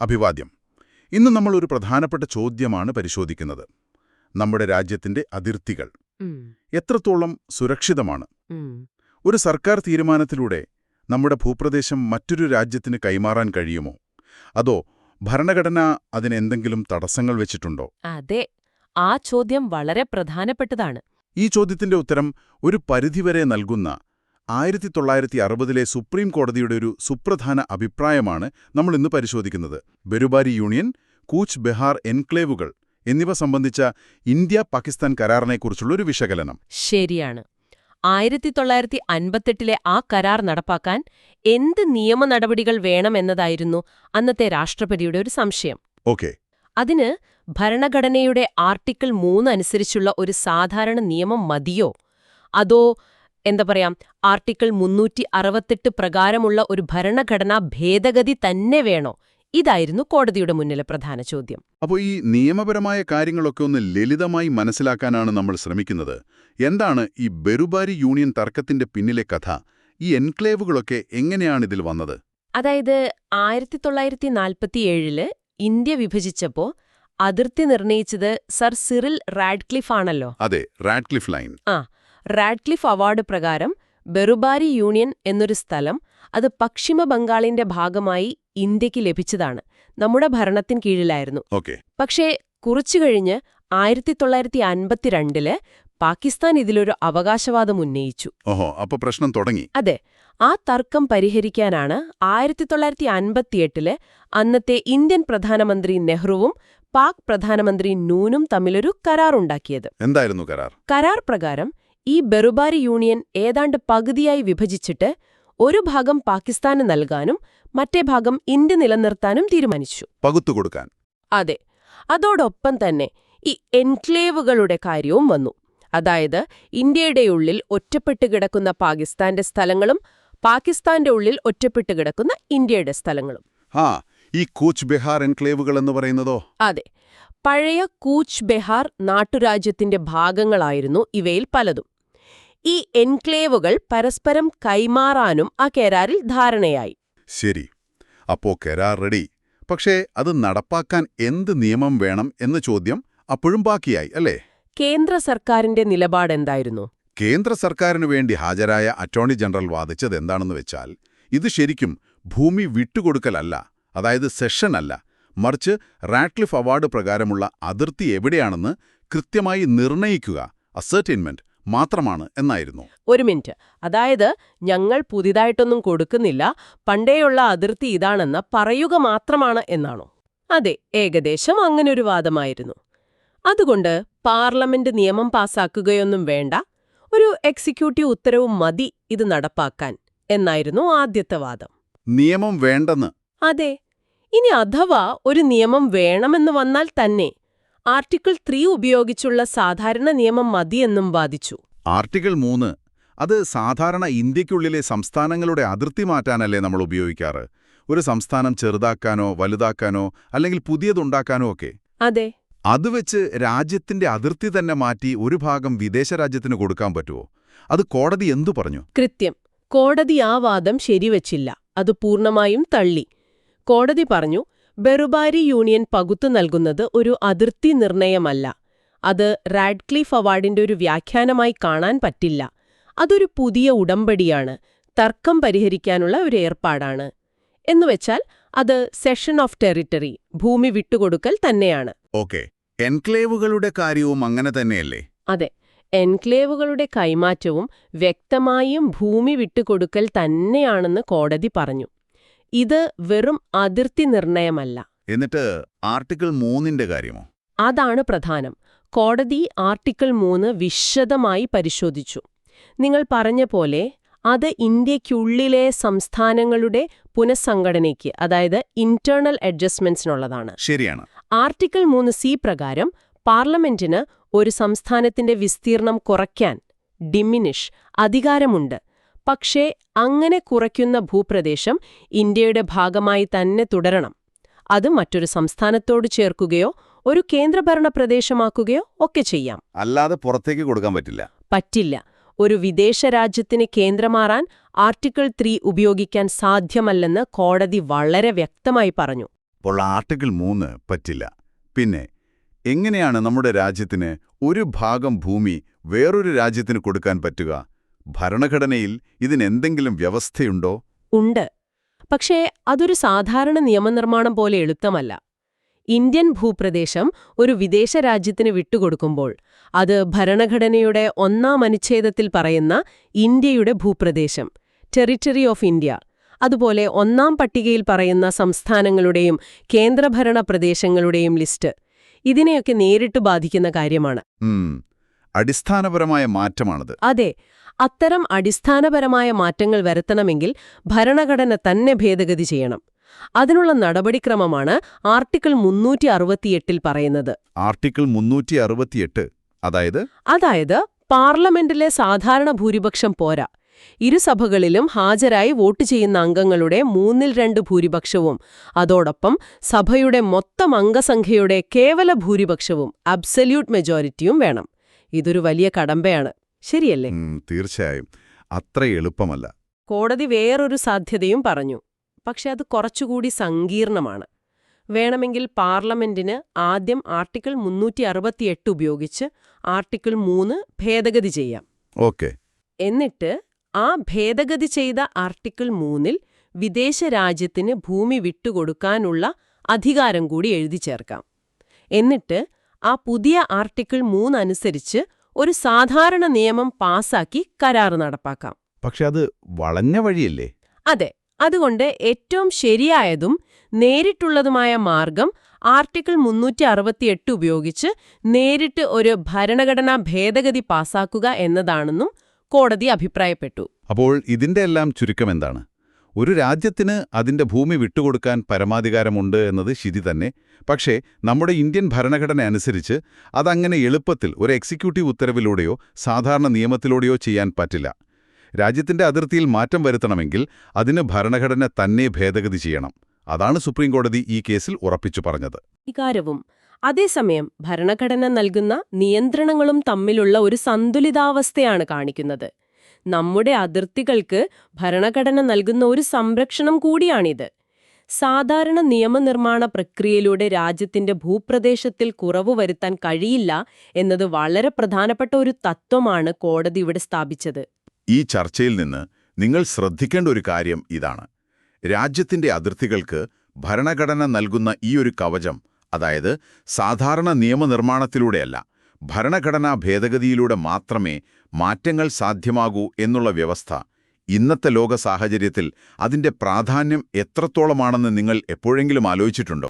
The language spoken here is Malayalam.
അഭിവാദ്യം. ഇന്ന് നമ്മൾ ഒരു പ്രധാനപ്പെട്ട ചോദ്യമാണ് പരിശോധിക്കുന്നത്. നമ്മുടെ രാജ്യത്തിന്റെ അതിർത്തികൾ എത്രത്തോളം സുരക്ഷിതമാണ്? ഒരു സർക്കാർ തീരുമാനത്തിലൂടെ നമ്മുടെ ഭൂപ്രദേശം മറ്റൊരു രാജ്യത്തിന് കൈമാറാൻ കഴിയുമോ? അതോ ഭരണഘടന അതിനെന്തെങ്കിലും തടസ്സങ്ങൾ വെച്ചിട്ടുണ്ടോ? അതെ ആ ചോദ്യം വളരെ പ്രധാനപ്പെട്ടതാണ്. ഈ ചോദ്യത്തിന്റെ ഉത്തരം ഒരു പരിധിവരെ നൽകുന്ന ആയിരത്തി തൊള്ളായിരത്തി അറുപതിലെ സുപ്രീം കോടതിയുടെ ഒരു സുപ്രധാന അഭിപ്രായമാണ് നമ്മൾ ഇന്ന് പരിശോധിക്കുന്നത്. ബെരുബാരി യൂണിയൻ കൂച്ച് ബെഹാർ എൻക്ലേവുകൾ എന്നിവ സംബന്ധിച്ച ഇന്ത്യ പാകിസ്ഥാൻ കരാറിനെക്കുറിച്ചുള്ള ഒരു വിശകലനം. ശരിയാണ്. ആയിരത്തി തൊള്ളായിരത്തി അൻപത്തെട്ടിലെ ആ കരാർ നടപ്പാക്കാൻ എന്ത് നിയമ നടപടികൾ വേണമെന്നതായിരുന്നു അന്നത്തെ രാഷ്ട്രപതിയുടെ ഒരു സംശയം. ഓക്കെ. അതിന് ഭരണഘടനയുടെ ആർട്ടിക്കിൾ മൂന്ന് അനുസരിച്ചുള്ള ഒരു സാധാരണ നിയമം മതിയോ? അതോ എന്താ പറയാം ആർട്ടിക്കിൾ മുന്നൂറ്റി അറുപത്തെട്ട് പ്രകാരമുള്ള ഒരു ഭരണഘടനാ ഭേദഗതി തന്നെ വേണോ? ഇതായിരുന്നു കോടതിയുടെ മുന്നിലെ പ്രധാന ചോദ്യം. അപ്പോൾ ഈ നിയമപരമായ കാര്യങ്ങളൊക്കെ ഒന്ന് ലളിതമായി മനസ്സിലാക്കാനാണ് നമ്മൾ ശ്രമിക്കുന്നത്. എന്താണ് ഈ ബെറുബാരി യൂണിയൻ തർക്കത്തിന്റെ പിന്നിലെ കഥ? ഈ എൻക്ലേവുകളൊക്കെ എങ്ങനെയാണ് ഇതിൽ വന്നത്? അതായത് ആയിരത്തി തൊള്ളായിരത്തി നാൽപ്പത്തിയേഴിൽ ഇന്ത്യ വിഭജിച്ചപ്പോ അതിർത്തി നിർണയിച്ചത് സർ സിറിൽ റാഡ്ക്ലിഫ് ആണല്ലോ അതെ റാഡ്ക്ലിഫ് ലൈൻ. ആ റാഡ്ക്ലിഫ് അവാർഡ് പ്രകാരം ബെറുബാരി യൂണിയൻ എന്നൊരു സ്ഥലം അത് പശ്ചിമ ബംഗാളിന്റെ ഭാഗമായി ഇന്ത്യയ്ക്ക് ലഭിച്ചതാണ്. നമ്മുടെ ഭരണത്തിൻ കീഴിലായിരുന്നു. ഓക്കെ. പക്ഷേ കുറച്ചു കഴിഞ്ഞ് ആയിരത്തി തൊള്ളായിരത്തി അൻപത്തിരണ്ടിൽ പാകിസ്ഥാൻ ഇതിലൊരു അവകാശവാദം ഉന്നയിച്ചു. ഓഹോ അപ്പൊ പ്രശ്നം തുടങ്ങി. അതെ ആ തർക്കം പരിഹരിക്കാനാണ് ആയിരത്തി തൊള്ളായിരത്തി അൻപത്തിയെട്ടിൽ അന്നത്തെ ഇന്ത്യൻ പ്രധാനമന്ത്രി നെഹ്റുവും പാക് പ്രധാനമന്ത്രി നൂനും തമ്മിലൊരു കരാറുണ്ടാക്കിയത്. എന്തായിരുന്നു കരാർ? കരാർ പ്രകാരം ഈ ബെറുബാരി യൂണിയൻ ഏതാണ്ട് പകുതിയായി വിഭജിച്ചിട്ട് ഒരു ഭാഗം പാകിസ്ഥാന് നൽകാനും മറ്റേ ഭാഗം ഇന്ത്യ നിലനിർത്താനും തീരുമാനിച്ചു. പകുത്തുകൊടുക്കാൻ അതെ അതോടൊപ്പം തന്നെ ഈ എൻക്ലേവുകളുടെ കാര്യവും വന്നു. അതായത് ഇന്ത്യയുടെ ഉള്ളിൽ ഒറ്റപ്പെട്ട് കിടക്കുന്ന പാകിസ്ഥാന്റെ സ്ഥലങ്ങളും പാകിസ്ഥാന്റെ ഉള്ളിൽ ഒറ്റപ്പെട്ട് കിടക്കുന്ന ഇന്ത്യയുടെ സ്ഥലങ്ങളും. ആ ഈ കൂച്ച് ബിഹാർ എൻക്ലേവുകൾ എന്ന് പറയുന്നതോ? അതെ പഴയ കൂച്ച് ബെഹാർ നാട്ടുരാജ്യത്തിന്റെ ഭാഗങ്ങളായിരുന്നു ഇവയിൽ പലതും. ഈ എൻക്ലേവുകൾ പരസ്പരം കൈമാറാനും ആ കരാറിൽ ധാരണയായി. ശരി. അപ്പോ കരാർ റെഡി. പക്ഷേ അത് നടപ്പാക്കാൻ എന്ത് നിയമം വേണം എന്ന ചോദ്യം അപ്പോഴും ബാക്കിയായി അല്ലേ? കേന്ദ്ര സർക്കാരിന്റെ നിലപാടെന്തായിരുന്നു കേന്ദ്ര സർക്കാരിനു വേണ്ടി ഹാജരായ അറ്റോർണി ജനറൽ വാദിച്ചത് എന്താണെന്ന് വെച്ചാൽ ഇത് ശരിക്കും ഭൂമി വിട്ടുകൊടുക്കലല്ല അതായത് സെഷൻ അല്ല മറിച്ച് റാറ്റ്ലിഫ് അവാർഡ് പ്രകാരമുള്ള അതിർത്തി എവിടെയാണെന്ന് കൃത്യമായി നിർണയിക്കുക അസർട്ടൈൻമെന്റ് മാത്രമാണ് എന്നായിരുന്നു. ഒരു മിനിറ്റ്. അതായത് ഞങ്ങൾ പുതിയതായിട്ടൊന്നും കൊടുക്കുന്നില്ല പണ്ടേയുള്ള അതിർത്തി ഇതാണെന്ന് പറയുക മാത്രമാണ് എന്നാണോ? അതെ ഏകദേശം അങ്ങനൊരു വാദമായിരുന്നു. അതുകൊണ്ട് പാർലമെന്റ് നിയമം പാസാക്കുകയൊന്നും വേണ്ട ഒരു എക്സിക്യൂട്ടീവ് ഉത്തരവും മതി ഇത് നടപ്പാക്കാൻ എന്നായിരുന്നു ആദ്യത്തെ വാദം. നിയമം വേണ്ടെന്ന്. അതെ ഇനി അഥവാ ഒരു നിയമം വേണമെന്ന് വന്നാൽ തന്നെ ആർട്ടിക്കിൾ ത്രീ ഉപയോഗിച്ചുള്ള സാധാരണ നിയമം മതിയെന്നും വാദിച്ചു. ആർട്ടിക്കിൾ മൂന്ന് അത് സാധാരണ ഇന്ത്യക്കുള്ളിലെ സംസ്ഥാനങ്ങളുടെ അതിർത്തി മാറ്റാനല്ലേ നമ്മൾ ഉപയോഗിക്കാറ്? ഒരു സംസ്ഥാനം ചെറുതാക്കാനോ വലുതാക്കാനോ അല്ലെങ്കിൽ പുതിയതുണ്ടാക്കാനോ ഒക്കെ. അതെ. അത് വെച്ച് രാജ്യത്തിന്റെ അതിർത്തി തന്നെ മാറ്റി ഒരു ഭാഗം വിദേശ രാജ്യത്തിന് കൊടുക്കാൻ പറ്റുമോ അത് കോടതി എന്തു പറഞ്ഞു? കൃത്യം. കോടതി ആ വാദം ശരിവച്ചില്ല. അത് പൂർണമായും തള്ളി. കോടതി പറഞ്ഞു ബെറുബാരി യൂണിയൻ പകുത്തു നൽകുന്നത് ഒരു അതിർത്തി നിർണയമല്ല. അത് റാഡ്ക്ലിഫ് അവാർഡിന്റെ ഒരു വ്യാഖ്യാനമായി കാണാൻ പറ്റില്ല. അതൊരു പുതിയ ഉടമ്പടിയാണ്. തർക്കം പരിഹരിക്കാനുള്ള ഒരു ഏർപ്പാടാണ്. എന്നുവെച്ചാൽ അത് സെഷൻ ഓഫ് ടെറിട്ടറി ഭൂമി വിട്ടുകൊടുക്കൽ തന്നെയാണ്. ഓക്കെ. എൻക്ലേവുകളുടെ കാര്യവും അങ്ങനെ തന്നെയല്ലേ? അതെ. എൻക്ലേവുകളുടെ കൈമാറ്റവും വ്യക്തമായും ഭൂമി വിട്ടുകൊടുക്കൽ തന്നെയാണെന്ന് കോടതി പറഞ്ഞു. ഇത് വെറും അതിർത്തി നിർണയമല്ല. എന്നിട്ട് ആർട്ടിക്കിൾ മൂന്നിന്റെ കാര്യമോ? അതാണ് പ്രധാനം. കോടതി ആർട്ടിക്കിൾ മൂന്ന് വിശദമായി പരിശോധിച്ചു. നിങ്ങൾ പറഞ്ഞ പോലെ അത് ഇന്ത്യയ്ക്കുള്ളിലെ സംസ്ഥാനങ്ങളുടെ പുനഃസംഘടനയ്ക്ക് അതായത് ഇന്റേണൽ അഡ്ജസ്റ്റ്മെന്റ്സിനുള്ളതാണ്. ശരിയാണ്. ആർട്ടിക്കിൾ മൂന്ന് സി പ്രകാരം പാർലമെന്റിന് ഒരു സംസ്ഥാനത്തിന്റെ വിസ്തീർണം കുറയ്ക്കാൻ ഡിമിനിഷ് അധികാരമുണ്ട്. പക്ഷേ അങ്ങനെ കുറയ്ക്കുന്ന ഭൂപ്രദേശം ഇന്ത്യയുടെ ഭാഗമായി തന്നെ തുടരണം. അത് മറ്റൊരു സംസ്ഥാനത്തോട് ചേർക്കുകയോ ഒരു കേന്ദ്രഭരണ പ്രദേശമാക്കുകയോ ഒക്കെ ചെയ്യാം. അല്ലാതെ പുറത്തേക്ക് കൊടുക്കാൻ പറ്റില്ല. പറ്റില്ല. ഒരു വിദേശ രാജ്യത്തിന് കേന്ദ്രമാറാൻ ആർട്ടിക്കിൾ ത്രീ ഉപയോഗിക്കാൻ സാധ്യമല്ലെന്ന് കോടതി വളരെ വ്യക്തമായി പറഞ്ഞു. അപ്പോൾ ആർട്ടിക്കിൾ മൂന്ന് പറ്റില്ല. പിന്നെ എങ്ങനെയാണ് നമ്മുടെ രാജ്യത്തിന് ഒരു ഭാഗം ഭൂമി വേറൊരു രാജ്യത്തിന് കൊടുക്കാൻ പറ്റുക? ഭരണഘടനയിൽ ഇതിനെന്തെങ്കിലും വ്യവസ്ഥയുണ്ടോ? ഉണ്ട്. പക്ഷേ അതൊരു സാധാരണ നിയമനിർമ്മാണം പോലെ എളുപ്പമല്ല ഇന്ത്യൻ ഭൂപ്രദേശം ഒരു വിദേശ രാജ്യത്തിന് വിട്ടുകൊടുക്കുമ്പോൾ അത് ഭരണഘടനയുടെ ഒന്നാം അനുച്ഛേദത്തിൽ പറയുന്ന ഇന്ത്യയുടെ ഭൂപ്രദേശം ടെറിറ്ററി ഓഫ് ഇന്ത്യ അതുപോലെ ഒന്നാം പട്ടികയിൽ പറയുന്ന സംസ്ഥാനങ്ങളുടെയും കേന്ദ്രഭരണ പ്രദേശങ്ങളുടെയും ലിസ്റ്റ് ഇതിനെയൊക്കെ നേരിട്ട് ബാധിക്കുന്ന കാര്യമാണ്. അടിസ്ഥാനപരമായ മാറ്റമാണത്. അതെ അത്തരം അടിസ്ഥാനപരമായ മാറ്റങ്ങൾ വരുത്തണമെങ്കിൽ ഭരണഘടന തന്നെ ഭേദഗതി ചെയ്യണം. അതിനുള്ള നടപടിക്രമമാണ് ആർട്ടിക്കിൾ മുന്നൂറ്റി അറുപത്തിയെട്ടിൽ പറയുന്നത്. ആർട്ടിക്കിൾ മുന്നൂറ്റി അറുപത്തിയെട്ട് അതായത്? അതായത് പാർലമെന്റിലെ സാധാരണ ഭൂരിപക്ഷം പോരാ. ഇരുസഭകളിലും ഹാജരായി വോട്ട് ചെയ്യുന്ന അംഗങ്ങളുടെ മൂന്നിൽ രണ്ട് ഭൂരിപക്ഷവും അതോടൊപ്പം സഭയുടെ മൊത്തം അംഗസംഖ്യയുടെ കേവല ഭൂരിപക്ഷവും അബ്സല്യൂട്ട് മെജോറിറ്റിയും വേണം. ഇതൊരു വലിയ കടമ്പയാണ്. ശരിയല്ലേ? തീർച്ചയായും. അത്ര എളുപ്പമല്ല. കോടതി വേറൊരു സാധ്യതയും പറഞ്ഞു. പക്ഷെ അത് കുറച്ചുകൂടി സങ്കീർണമാണ്. വേണമെങ്കിൽ പാർലമെന്റിന് ആദ്യം ആർട്ടിക്കിൾ മുന്നൂറ്റി അറുപത്തിയെട്ട് ഉപയോഗിച്ച് ആർട്ടിക്കിൾ മൂന്ന് ഭേദഗതി ചെയ്യാം. ഓക്കെ. എന്നിട്ട് ആ ഭേദഗതി ചെയ്ത ആർട്ടിക്കിൾ മൂന്നിൽ വിദേശ രാജ്യത്തിന് ഭൂമി വിട്ടുകൊടുക്കാനുള്ള അധികാരം കൂടി എഴുതി ചേർക്കാം. എന്നിട്ട് ആ പുതിയ ആർട്ടിക്കിൾ മൂന്നനുസരിച്ച് ഒരു സാധാരണ നിയമം പാസാക്കി കരാറ് നടപ്പാക്കാം. പക്ഷെ അത് വളഞ്ഞ വഴിയല്ലേ? അതെ അതുകൊണ്ട് ഏറ്റവും ശരിയായതും നേരിട്ടുള്ളതുമായ മാർഗം ആർട്ടിക്കിൾ മുന്നൂറ്റി അറുപത്തിയെട്ട് ഉപയോഗിച്ച് നേരിട്ട് ഒരു ഭരണഘടനാ ഭേദഗതി പാസാക്കുക എന്നതാണെന്നും കോടതി അഭിപ്രായപ്പെട്ടു. അപ്പോൾ ഇതിന്റെ എല്ലാം ചുരുക്കം എന്താണ്? ഒരു രാജ്യത്തിന് അതിന്റെ ഭൂമി വിട്ടുകൊടുക്കാൻ പരമാധികാരമുണ്ട് എന്നത് ശരി തന്നെ. പക്ഷേ നമ്മുടെ ഇന്ത്യൻ ഭരണഘടന അനുസരിച്ച് അതങ്ങനെ എളുപ്പത്തിൽ ഒരു എക്സിക്യൂട്ടീവ് ഉത്തരവിലൂടെയോ സാധാരണ നിയമത്തിലൂടെയോ ചെയ്യാൻ പറ്റില്ല. രാജ്യത്തിന്റെ അതിർത്തിയിൽ മാറ്റം വരുത്തണമെങ്കിൽ അതിന് ഭരണഘടന തന്നെ ഭേദഗതി ചെയ്യണം. അതാണ് സുപ്രീംകോടതി ഈ കേസിൽ ഉറപ്പിച്ചു പറഞ്ഞത്. ഇക്കാര്യവും അതേസമയം ഭരണഘടന നൽകുന്ന നിയന്ത്രണങ്ങളും തമ്മിലുള്ള ഒരു സന്തുലിതാവസ്ഥയാണ് കാണിക്കുന്നത്. നമ്മുടെ അതിർത്തികൾക്ക് ഭരണഘടന നൽകുന്ന ഒരു സംരക്ഷണം കൂടിയാണിത്. സാധാരണ നിയമനിർമ്മാണ പ്രക്രിയയിലൂടെ രാജ്യത്തിന്റെ ഭൂപ്രദേശത്തിൽ കുറവ് വരുത്താൻ കഴിയില്ല എന്നത് വളരെ പ്രധാനപ്പെട്ട ഒരു തത്വമാണ് കോടതി ഇവിടെ സ്ഥാപിച്ചത്. ഈ ചർച്ചയിൽ നിന്ന് നിങ്ങൾ ശ്രദ്ധിക്കേണ്ട ഒരു കാര്യം ഇതാണ്. രാജ്യത്തിന്റെ അതിർത്തികൾക്ക് ഭരണഘടന നൽകുന്ന ഈ ഒരു കവചം അതായത് സാധാരണ നിയമനിർമ്മാണത്തിലൂടെയല്ല ഭരണഘടനാ ഭേദഗതിയിലൂടെ മാത്രമേ മാറ്റങ്ങൾ സാധ്യമാകൂ എന്നുള്ള വ്യവസ്ഥ. ഇന്നത്തെ ലോക സാഹചര്യത്തിൽ അതിന്റെ പ്രാധാന്യം എത്രത്തോളമാണെന്ന് നിങ്ങൾ എപ്പോഴെങ്കിലും ആലോചിച്ചിട്ടുണ്ടോ?